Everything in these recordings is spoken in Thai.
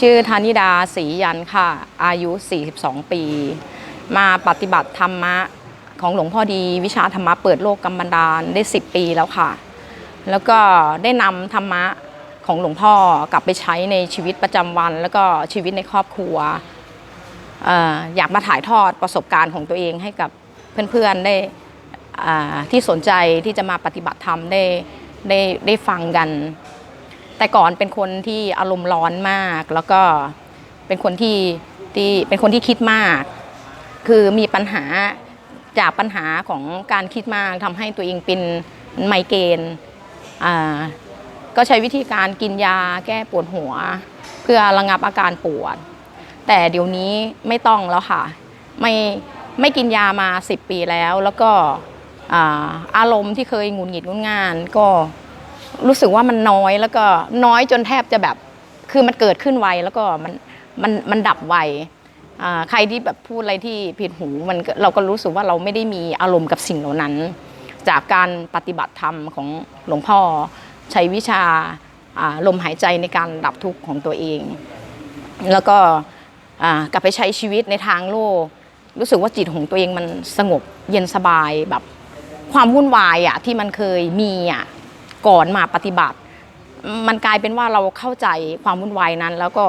ชื่อธนิดาศรียันค่ะ อายุ 42 ปี มาปฏิบัติธรรมะของหลวงพ่อดีวิชาธรรมะเปิดโลกกำบันดาลได้ 10 ปีแล้วค่ะ แล้วก็ได้นำธรรมะของหลวงพ่อกลับไปใช้ในชีวิตประจำวัน แล้วก็ชีวิตในครอบครัวออยากมาถ่ายทอดประสบการณ์ของตัวเองให้กับเพื่อนๆได้ที่สนใจที่จะมาปฏิบัติธรรมได้ได้ได้ฟังกัน แต่ก่อนเป็นคนที่อารมณ์ร้อนมาก แล้วก็เป็นคนที่ที่เป็นคนที่คิดมาก คือมีปัญหาจากปัญหาของการคิดมากทำให้ตัวเองเป็นไมเกรนอ่าก็ใช้วิธีการกินยาแก้ปวดหัว เพื่อระงับอาการปวด แต่เดี๋ยวนี้ไม่ต้องแล้วค่ะ ไม่ไม่กินยามา 10 ปีแล้ว แล้วก็อาอารมณ์ที่เคยหงุดหงิดงุนงานก็ รู้สึกว่ามันน้อยแล้วก็น้อยจนแทบจะแบบคือมันเกิดขึ้นไวแล้วก็มันมันมันดับไวใครที่แบบพูดอะไรที่ผิดหูมันเราก็รู้สึกว่าเราไม่ได้มีอารมณ์กับสิ่งเหล่านั้น จากการปฏิบัติธรรมของหลวงพ่อ ใช้วิชาลมหายใจในการดับทุกข์ของตัวเอง แล้วก็กลับไปใช้ชีวิตในทางโลก รู้สึกว่าจิตของตัวเองมันสงบเย็นสบายแบบความวุ่นวายอะที่มันเคยมีอะ ก่อนมาปฏิบัติ มันกลายเป็นว่าเราเข้าใจความวุ่นวายนั้น แล้วก็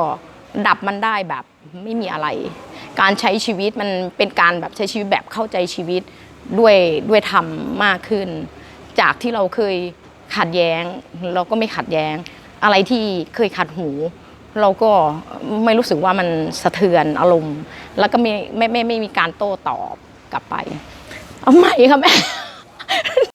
ดับมันได้แบบไม่มีอะไร การใช้ชีวิตมันเป็นการแบบใช้ชีวิตแบบเข้าใจชีวิตด้วยด้วยธรรมมากขึ้น จากที่เราเคยขัดแย้ง เราก็ไม่ขัดแย้ง อะไรที่เคยขัดหู เราก็ไม่รู้สึกว่ามันสะเทือนอารมณ์ แล้วก็ไม่ไม่ไม่ไม่มีการโต้ตอบกลับไป เอาใหม่ค่ะแม่